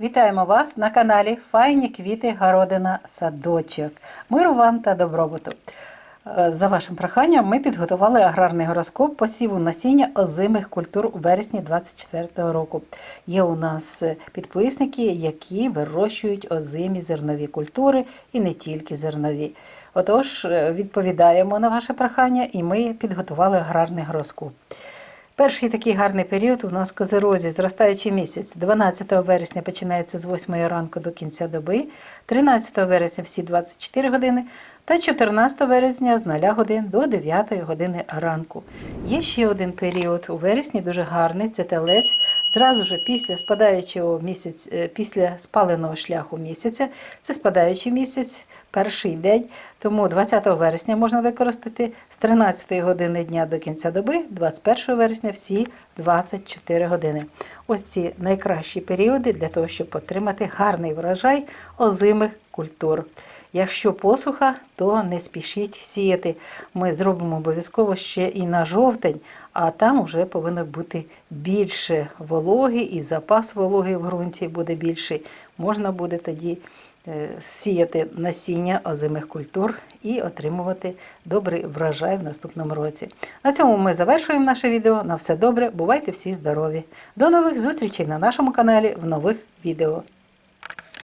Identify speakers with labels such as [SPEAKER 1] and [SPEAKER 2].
[SPEAKER 1] Вітаємо вас на каналі Файні квіти, городина, садочок. Миру вам та добробуту. Е, За вашим проханням, ми підготували аграрний гороскоп посіву насіння озимих культур у вересні 2024 року. Є у нас е, підписники, які вирощують озимі зернові культури і не тільки зернові. Отож, е, відповідаємо на ваше прохання, і ми підготували аграрний гороскоп. Перший такий гарний період у нас козерозі, зростаючий місяць. 12 вересня починається з 8 ранку до кінця доби, 13 вересня всі 24 години та 14 вересня з 0 годин до 9 години ранку. Є ще один період у вересні, дуже гарний, це телець. Зразу ж після спадаючого місяць, е, після спаленого шляху місяця, це спадаючий місяць, перший день. Тому 20 вересня можна використати з 13 години дня до кінця доби, 21 вересня всі 24 години. Ось ці найкращі періоди для того, щоб отримати гарний врожай озимих культур. Якщо посуха, то не спішіть сіяти. Ми зробимо обов'язково ще і на жовтень, а там вже повинно бути більше вологи і запас вологи в ґрунті буде більший. Можна буде тоді е, сіяти насіння озимих культур і отримувати добрий врожай в наступному році. На цьому ми завершуємо наше відео. На все добре, бувайте всі здорові. До нових зустрічей на нашому каналі в нових відео.